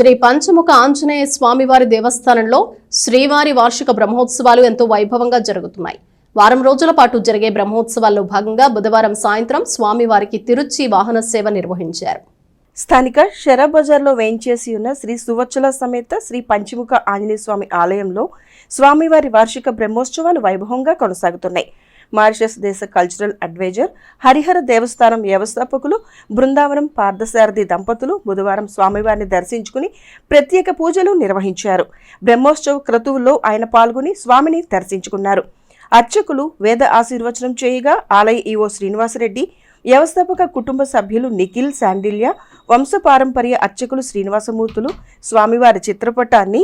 శ్రీ పంచముఖ ఆంజనేయ స్వామివారి దేవస్థానంలో శ్రీవారి వార్షిక బ్రహ్మోత్సవాలు ఎంతో వైభవంగా జరుగుతున్నాయి. వారం రోజుల పాటు జరిగే బ్రహ్మోత్సవాల్లో భాగంగా బుధవారం సాయంత్రం స్వామివారికి తిరుచి వాహన సేవ నిర్వహించారు. స్థానిక షెరా బజార్లో వేయించేసి ఉన్న శ్రీ సువచ్చుల సమేత శ్రీ పంచముఖ ఆంజనేయ స్వామి ఆలయంలో స్వామివారి వార్షిక బ్రహ్మోత్సవాలు వైభవంగా కొనసాగుతున్నాయి. మారిషస్ దేశ కల్చరల్ అడ్వైజర్ హరిహర దేవస్థానం వ్యవస్థాపకులు బృందావనం పార్థసారథి దంపతులు బుధవారం స్వామివారిని దర్శించుకుని ప్రత్యేక పూజలు నిర్వహించారు. బ్రహ్మోత్సవ క్రతువుల్లో ఆయన పాల్గొని స్వామిని దర్శించుకున్నారు. అర్చకులు వేద ఆశీర్వచనం చేయగా ఆలయ ఈవో శ్రీనివాసరెడ్డి వ్యవస్థాపక కుటుంబ సభ్యులు నిఖిల్ శాండిల్య వంశపారంపర్య అర్చకులు శ్రీనివాసమూర్తులు స్వామివారి చిత్రపటాన్ని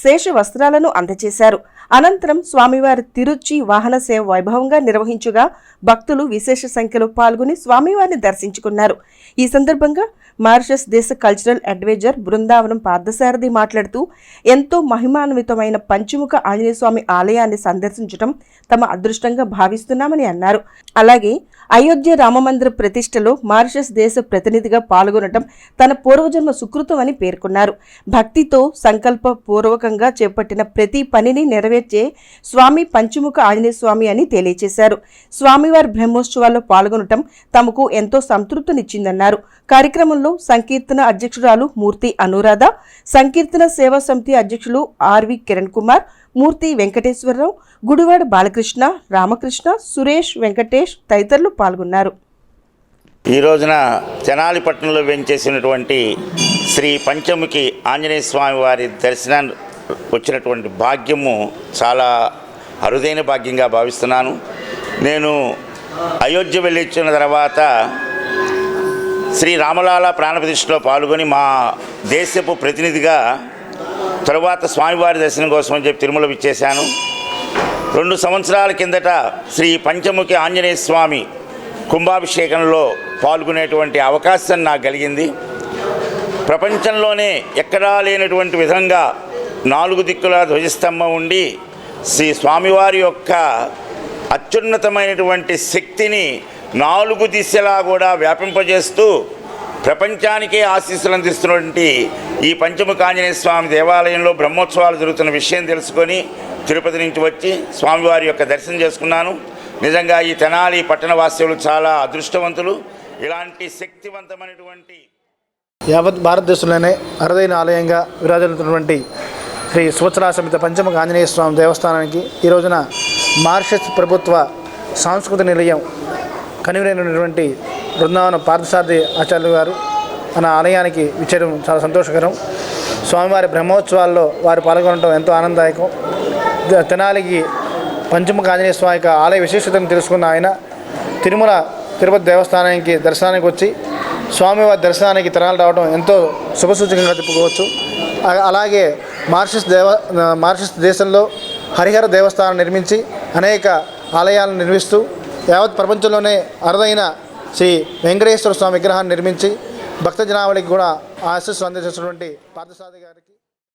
శేష వస్త్రాలను అందజేశారు. అనంతరం స్వామివారి తిరుచి వాహన సేవ వైభవంగా నిర్వహించుగా భక్తులు విశేష సంఖ్యలో పాల్గొని స్వామివారిని దర్శించుకున్నారు. ఈ సందర్భంగా మారిషస్ దేశ కల్చరల్ అడ్వైజర్ బృందావనం పార్థసారథి మాట్లాడుతూ ఎంతో మహిమాన్వితమైన పంచముఖ ఆంజనేయస్వామి ఆలయాన్ని సందర్శించడం తమ అదృష్టంగా భావిస్తున్నామని అన్నారు. అలాగే అయోధ్య రామమందిర ప్రతిష్టలో మారిషస్ దేశ ప్రతినిధిగా పాల్గొనటం తన పూర్వజన్మ సుకృతం అని పేర్కొన్నారు. భక్తితో సంకల్ప పూర్వకంగా చేపట్టిన ప్రతి పనిని నెరవేర్చే స్వామి పంచముఖ ఆంజనేయ స్వామి అని తెలియజేశారు స్వామివారి బ్రహ్మోత్సవాల్లో పాల్గొనటం తమకు ఎంతో సంతృప్తినిచ్చిందన్నారు. కార్యక్రమంలో సంకీర్తన అధ్యక్షురాలు మూర్తి అనురాధ సంకీర్తన సేవా సమితి అధ్యక్షులు ఆర్వి కిరణ్ కుమార్ మూర్తి వెంకటేశ్వరరావు గుడివాడ బాలకృష్ణ రామకృష్ణ సురేష్ వెంకటేష్ తదితరులు పాల్గొన్నారు. ఈ రోజున తెనాలిపట్నంలో వెంచేసినటువంటి శ్రీ పంచముఖి ఆంజనేయ స్వామి వారి దర్శనాన్ని వచ్చినటువంటి భాగ్యము చాలా అరుదైన భాగ్యంగా భావిస్తున్నాను. నేను అయోధ్య వెళ్ళిచ్చిన తర్వాత శ్రీ రామలాల ప్రాణప్రతిష్ఠలో పాల్గొని మా దేశపు ప్రతినిధిగా తరువాత స్వామివారి దర్శనం కోసం అని చెప్పి తిరుమల విచ్చేశాను రెండు సంవత్సరాల కిందట శ్రీ పంచముఖి ఆంజనేయ స్వామి కుంభాభిషేకంలో పాల్గొనేటువంటి అవకాశం నాకు కలిగింది. ప్రపంచంలోనే ఎక్కడా లేనటువంటి విధంగా నాలుగు దిక్కుల ధ్వజస్తంభం ఉండి శ్రీ స్వామివారి యొక్క అత్యున్నతమైనటువంటి శక్తిని నాలుగు దిశలా కూడా వ్యాపింపజేస్తూ ప్రపంచానికే ఆశీస్సులు అందిస్తున్నటువంటి ఈ పంచముఖ ఆంజనేయ స్వామి దేవాలయంలో బ్రహ్మోత్సవాలు జరుగుతున్న విషయం తెలుసుకొని తిరుపతి నుంచి వచ్చి స్వామివారి యొక్క దర్శనం చేసుకున్నాను. నిజంగా ఈ తెనాలి పట్టణవాసులు చాలా అదృష్టవంతులు. ఇలాంటి శక్తివంతమైనటువంటి యావత్ భారతదేశంలోనే అరుదైన ఆలయంగా విరాజిల్లుతున్నటువంటి శ్రీ సువత్సరా సమిత పంచముఖ ఆంజనేయ స్వామి దేవస్థానానికి ఈ రోజున మారిషస్ ప్రభుత్వ సాంస్కృతిక నిలయం కనువిరైనటువంటి బృందావన పార్థసారథి ఆచార్యులు గారు మన ఆలయానికి ఇచ్చేయడం చాలా సంతోషకరం. స్వామివారి బ్రహ్మోత్సవాల్లో వారు పాల్గొనడం ఎంతో ఆనందదాయకం. తెనాలికి పంచముఖ ఆంజనేయ స్వామి యొక్క ఆలయ విశేషతను తెలుసుకున్న ఆయన తిరుమల తిరుపతి దేవస్థానానికి దర్శనానికి వచ్చి స్వామివారి దర్శనానికి తెనాలి రావడం ఎంతో శుభసూచకంగా చెప్పుకోవచ్చు. అలాగే మార్షస్ దేవ మార్షస్ దేశంలో హరిహర దేవస్థానం నిర్మించి అనేక ఆలయాలను నిర్మిస్తూ యావత్ ప్రపంచంలోనే అరుదైన శ్రీ వెంకటేశ్వర స్వామి విగ్రహాన్ని నిర్మించి భక్త జనావళికి కూడా ఆశస్సు అందించినటువంటి పార్థసారథి గారికి